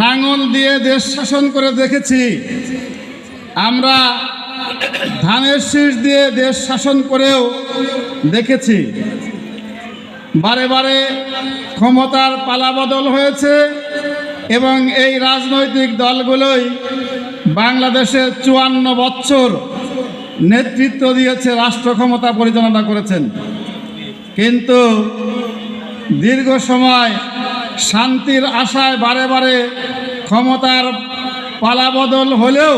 নাঙল দিয়ে দেশ শাসন করে দেখেছি। আমরা ধানের শীষ দিয়ে দেশ শাসন করেও দেখেছি। বারে বারে ক্ষমতার পালাবদল হয়েছে এবং এই রাজনৈতিক দলগুলোই বাংলাদেশে চুয়ান্ন বছর নেতৃত্ব দিয়েছে, রাষ্ট্র ক্ষমতা পরিচালনা করেছেন। কিন্তু দীর্ঘ সময় শান্তির আশায় বারে বারে ক্ষমতার পালাবদল হলেও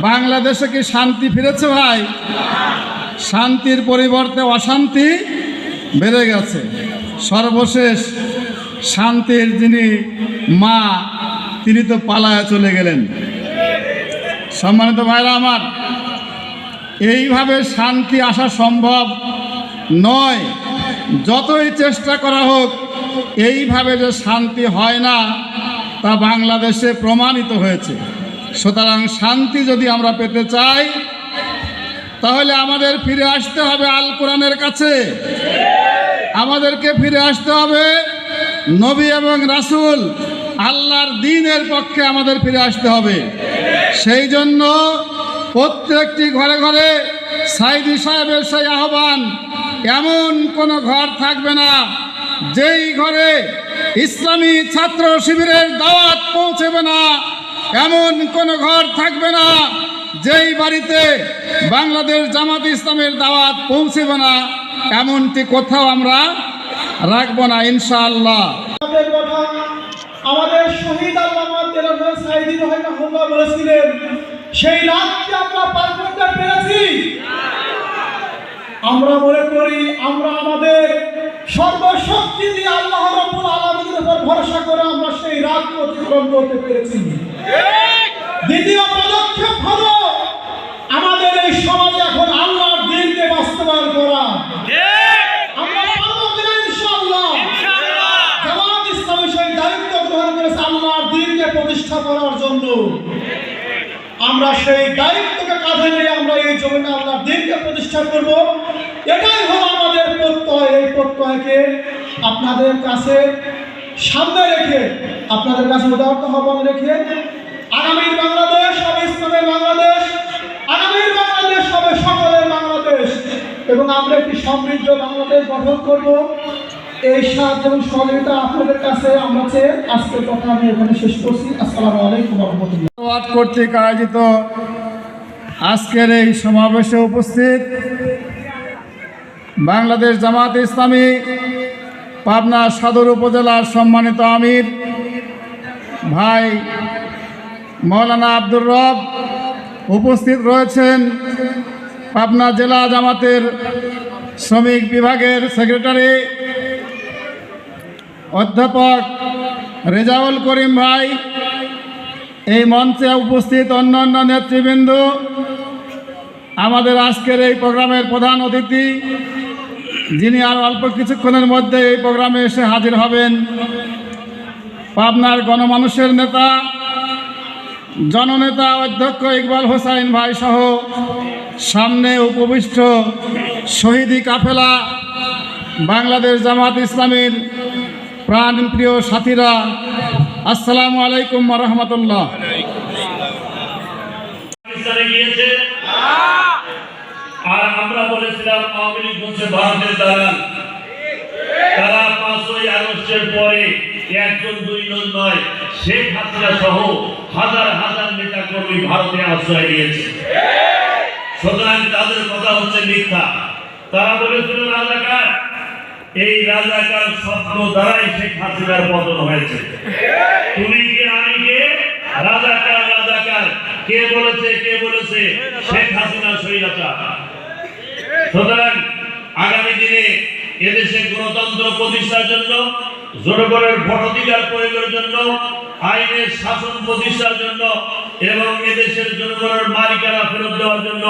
বাংলাদেশে কি শান্তি ফিরেছে ভাই? শান্তির পরিবর্তে অশান্তি বেড়ে গেছে। সর্বশেষ শান্তির যিনি মা, তিনি তো পালায় চলে গেলেন। সম্মানিত ভাইরা আমার, এইভাবে শান্তি আসা সম্ভব নয়। যতই চেষ্টা করা হোক, এইভাবে যে শান্তি হয় না, তা বাংলাদেশে প্রমাণিত হয়েছে। সুতরাং শান্তি যদি আমরা পেতে চাই, তাহলে আমাদের ফিরে আসতে হবে আল কোরআনের কাছে। আমাদেরকে ফিরে আসতে হবে নবী এবং রাসূল, আল্লাহর দিনের পক্ষে আমাদের ফিরে আসতে হবে। সেই জন্য প্রত্যেকটি ঘরে ঘরে সাইদি সাহেবের সেই আহ্বান এমন কোনো ঘর থাকবে না, যেই ঘরে ইসলামী ছাত্র শিবিরের দাওয়াত পৌঁছবে না, এমন কোনো ঘর থাকবে না, যেই বাড়িতে বাংলাদেশ জামাত ইসলামের দাওয়াত পৌঁছবে না, এমনটি কোথাও আমরা রাখব না, ইনশাআল্লাহ। আমাদের শহীদ রহিমাহুল্লাহ বলেছিলেন, সেই আমরা আমরা মনে করি আমরা আমাদের সর্বশক্তি দিয়ে আল্লাহ রাব্বুল আলামিনের উপর ভরসা করে আমরা সেই রাতকে অতিক্রম করতে পেরেছি। দ্বিতীয় পদক্ষেপ হলো আমাদের এই সমাজে এখন আল্লাহর দিনকে বাস্তবায়ন করা। প্রতিষ্ঠা করার জন্য। আমরা সেই দায়িত্বকে কাঁধে নিয়ে আমরা এই জমিনে আল্লাহর দিনকে প্রতিষ্ঠা করব। এটাই হলো আমাদের প্রত্যয়। এই প্রত্যয়কে আপনাদের কাছে সামনে রেখে, আপনাদের কাছে উদাহরণ আহ্বান রেখে আগামীর বাংলাদেশ হবে ইসলামের বাংলাদেশ, আগামীর বাংলাদেশ হবে সকলের বাংলাদেশ। এবং আমরা একটি সমৃদ্ধ বাংলাদেশ গঠন করব। এই সাহায্য এবং সহযোগিতা আপনাদের কাছে আমরা চেয়ে আজকের কথা আমি এখানে শেষ করছি। আসসালামু আলাইকুম রহমতুল্লাহ। কর্তৃক আয়োজিত আজকের এই সমাবেশে উপস্থিত বাংলাদেশ জামাত ইসলামী, পাবনা সদর উপজেলার সম্মানিত আমির, ভাই মৌলানা আব্দুর রব উপস্থিত রয়েছেন পাবনা জেলা জামাতের শ্রমিক বিভাগের সেক্রেটারি অধ্যাপক রেজাউল করিম ভাই। এই মঞ্চে উপস্থিত অন্যান্য নেতৃবৃন্দ, আমাদের আজকের এই প্রোগ্রামের প্রধান অতিথি যিনি আর অল্প কিছুক্ষণের মধ্যে এই প্রোগ্রামে এসে হাজির হবেন, পাবনার গণমানুষের নেতা, জননেতা অধ্যক্ষ ইকবাল হোসাইন ভাই সহ সামনে উপবিষ্ট শহীদি কাফেলা, বাংলাদেশ জামাত ইসলামীর প্রাণপ্রিয় সাথীরা, আসসালামু আলাইকুম রহমতুল্লাহ। গিয়েছে আর আমরা বলেছিলাম আওয়ামী লীগ হচ্ছে ভারতের দালাল। তারা পাঁচই আগস্টের পরে একজন দুইজন নয়, শেখ হাসিনা সহ হাজার হাজার নেতা কর্মী ভারতে আশ্রয় নিয়েছে। সুতরাং তাদের কথা হচ্ছে মিথ্যা। তারা বলেছিল, রাজাকার, এই রাজাকার স্বপ্ন দ্বারাই শেখ হাসিনার পতন হয়েছে। তুমি কে আমি কে? রাজাকার রাজাকার। কে বলেছে কে বলেছে? শেখ হাসিনা স্বৈরাচার। সুতরাং আগামী দিনে এদেশে গণতন্ত্র প্রতিষ্ঠার জন্য, জনগণের ভোটাধিকার প্রয়োগের জন্য, আইনের শাসন প্রতিষ্ঠার জন্য এবং এদেশের জনগণের মালিকানা ফেরত দেওয়ার জন্য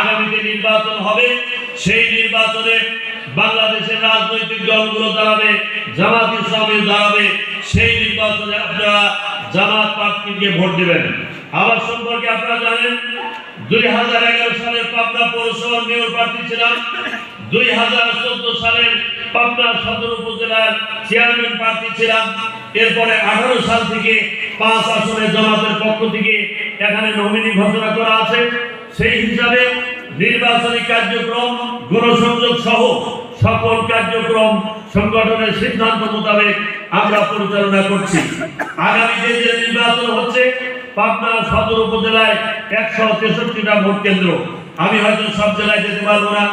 আগামীতে নির্বাচন হবে। সেই নির্বাচনে বাংলাদেশের রাজনৈতিক দলগুলো দাঁড়াবে, জামাত ইসলামী দাঁড়াবে। সেই নির্বাচনে আপনারা জামাত প্রার্থীকে ভোট দেবেন। আমার সম্পর্কে আপনারা জানেন দুই হাজার এগারো সালের পাবনা পৌরসভার মেয়র প্রার্থী ছিলাম। দুই হাজার চোদ্দ সালের পাবনা সদর উপজেলার চেয়ারম্যান প্রার্থী ছিলাম। এরপরে আঠারো সাল থেকে পাঁচ আসনে জমাতের পক্ষ থেকে এখানে নমিনি ঘোষণা করা আছে। সেই হিসাবে নির্বাচনী কার্যক্রম, গণসংযোগ সহ সকল কার্যক্রম সংগঠনের সিদ্ধান্ত মোতাবেক আমরা পরিচালনা করছি। আগামীতে যে নির্বাচন হচ্ছে পাবনা সদর উপজেলায় একশো তেষট্টিটা ভোট কেন্দ্র। আমি হয়তো সব জেলায় যেতে পারব না।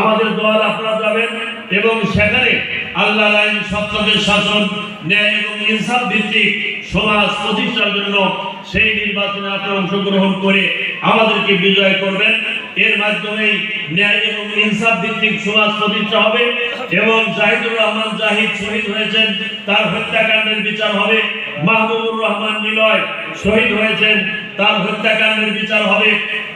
আমাদের দল আপনারা যাবেন এবং সেখানে আল্লাহ আইন শাসন, ন্যায় এবং ইনসাফ ভিত্তিক সমাজ প্রতিষ্ঠার জন্য সেই নির্বাচনে আপনারা অংশগ্রহণ করে আমাদেরকে বিজয় করবেন। এর মাধ্যমেই ন্যায় এবং ইনসাফ ভিত্তিক সমাজ প্রতিষ্ঠা হবে এবং জাহিদুর রহমান জাহিদ শহীদ হয়েছেন, তার হত্যাকাণ্ডের বিচার হবে। মাহবুবুর রহমান নিলয় শহীদ হয়েছেন তার হত্যাকাণ্ডের বিচার হবে।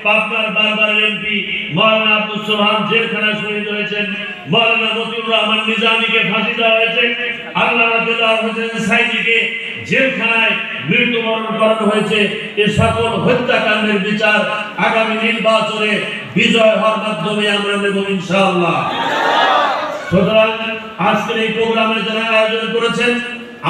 পাবনার বারবার এমপি মৌলানা আব্দুল সোহান জেলখানায় শহীদ হয়েছেন। মৌলানা মতিউর রহমান নিজামীকে ফাঁসি দেওয়া হয়েছে। আল্লাহ দেওয়া হোসেন সাইদিকে জেলখানায় মৃত্যুবরণ করানো হয়েছে। এ সকল হত্যাকাণ্ডের বিচার আগামী নির্বাচনে বিজয় হওয়ার মাধ্যমে আমরা নেব ইনশাআল্লাহ। সুতরাং আজকের এই প্রোগ্রামে যারা আয়োজন করেছেন,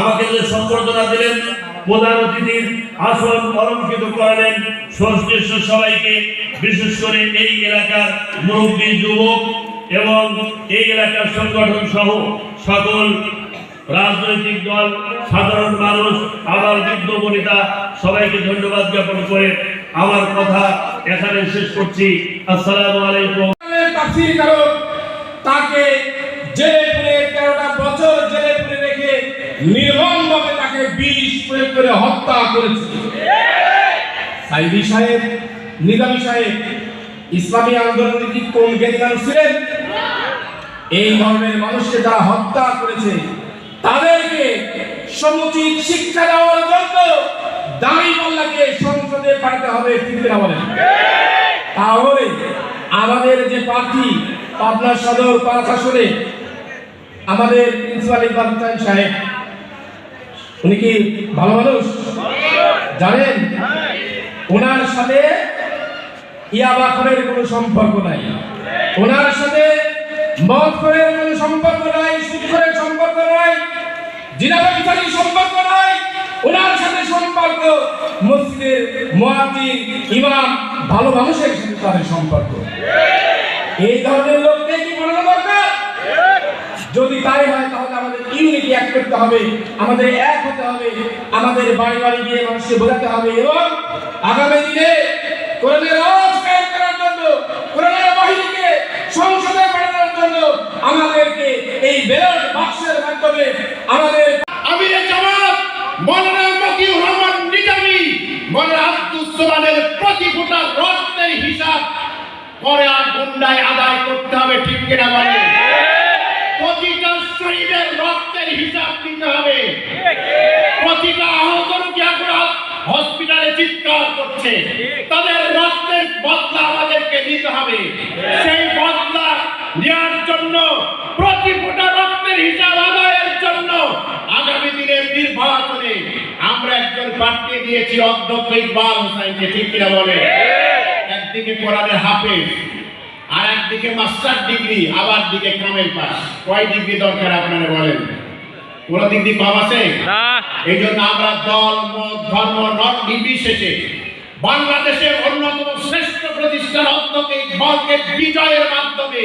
আমাকে যে সম্বর্ধনা দিলেন প্রধান অতিথির আসন অলঙ্কৃত করালেন সংশ্লিষ্ট সবাইকে, বিশেষ করে এই এলাকার মুরব্বী যুবক এবং এই এলাকার সংগঠন সহ সকল রাজনৈতিক দল, সাধারণ মানুষ, আমার বৃদ্ধ বনিতা, সবাইকে ধন্যবাদ জ্ঞাপন করে আমার কথা এখানে শেষ করছি। আসসালামু আলাইকুম। তাকে জেলে তেরোটা বছর জেলে রেখে নির্মমভাবে তাকে করে হত্যা করেছে। সাইদি সাহেব, নিজামী সাহেব, ইসলামী আন্দোলনের কি কোন জ্ঞানী ছিলেন? এই ধরনের মানুষকে যারা হত্যা করেছে, তাদেরকে সমুচিত শিক্ষা দেওয়ার জন্য দাঁড়ি মোল্লাকে সংসদে পাঠাতে হবে, ঠিক না বলেন? তাহলে আমাদের যে প্রার্থী পাবনা সদর পাঁচ আসনে আমাদের প্রিন্সিপাল ইকবাল সাহেব উনি কি ভালো মানুষ? জানেন, ওনার সাথে ইয়াবা খরের কোনো সম্পর্ক নাই। ওনার সাথে মদ খরের কোনো সম্পর্ক নাই, সুদ খরের সম্পর্ক নাই জিনাবাবিচারীর সম্পর্ক নাই। ওনার সাথে সম্পর্ক মসজিদের মুয়াজ্জিন, ইমাম, ভালো মানুষের সাথে তাদের সম্পর্ক। এই ধরনের লোককে কি বানানো দরকার? যদি তাই হয় তাহলে এক করতে হবে, আমাদের এক হতে হবে, আমাদের বাড়ি বাড়ি গিয়ে মানুষকে বোঝাতে হবে এবং আগামী দিনে কোরআনের কায়েম করার জন্য, কোরআনের বাহিনীকে সংসদে পাঠানোর জন্য আমাদেরকে এই বাক্সের মাধ্যমে আমাদের জামাত রহমান সোলানের প্রতি রক্তের হিসাব করে আর গুন্ডায় আদায় করতে হবে, ঠিক কিনা বলে করছে তাদের রক্তের বদলা আমাদেরকে নিতে হবে। সেই বদলা নেওয়ার জন্য প্রতি ফোঁটা রক্তের হিসাব আদায়ের জন্য আগামী দিনের নির্বাচনে আমরা একজন প্রার্থী দিয়েছি অধ্যক্ষ ইকবাল হোসাইনকে ঠিক কিনা বলে? একদিকে কোরআনের হাফেজ আর একদিকে মাস্টার ডিগ্রি আবার দিকে কামেল পাস। কয় ডিগ্রি দরকার আপনারা বলেন? কোন দিক দিয়ে কম আছে? এই জন্য আমরা দল মত ধর্ম নট নির্বিশেষে বাংলাদেশের অন্যতম শ্রেষ্ঠ প্রতিষ্ঠান অধ্যক্ষ ইকবালকে বিজয়ের মাধ্যমে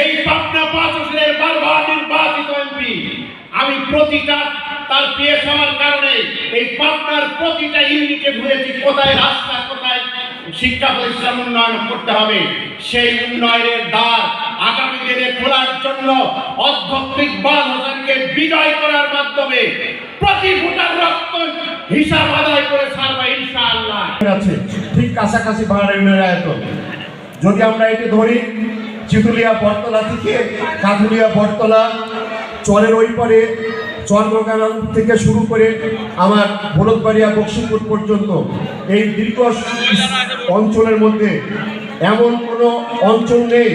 এই পাবনা পাঁচ আসনের বারবার নির্বাচিত এমপি। আমি প্রতিটা তার পেশ হওয়ার কারণে এই পাবনার প্রতিটা ইউনিটে ঘুরেছি, কোথায় রাস্তা, কোথায় শিক্ষা প্রতিষ্ঠান উন্নয়ন করতে হবে, সেই উন্নয়নের দ্বার আগামী দিনে খোলার জন্য অধ্যক্ষ ইকবাল হোসেনকে বিজয় করার মাধ্যমে প্রতি ভোটার রক্ত হিসাব আদায় করে ইনশাআল্লাহ আছে, ঠিক কাছাকাছি ভাড়া ইউনিয়নের আয়তন যদি আমরা এটি ধরি, চিতুলিয়া, বটতলা থেকে কাঁথুলিয়া বটতলা, চরের ওই পারে, চন্দ্রকানন থেকে শুরু করে আমার ভরতবাড়িয়া বক্সিপুর পর্যন্ত, এই দীর্ঘ অঞ্চলের মধ্যে এমন কোনো অঞ্চল নেই,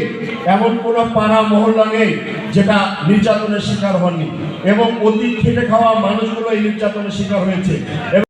এমন কোনো পাড়া, মহল্লা নেই, যেটা নির্যাতনের শিকার হননি। এবং অতি খেটে খাওয়া মানুষগুলো এই নির্যাতনের শিকার হয়েছে।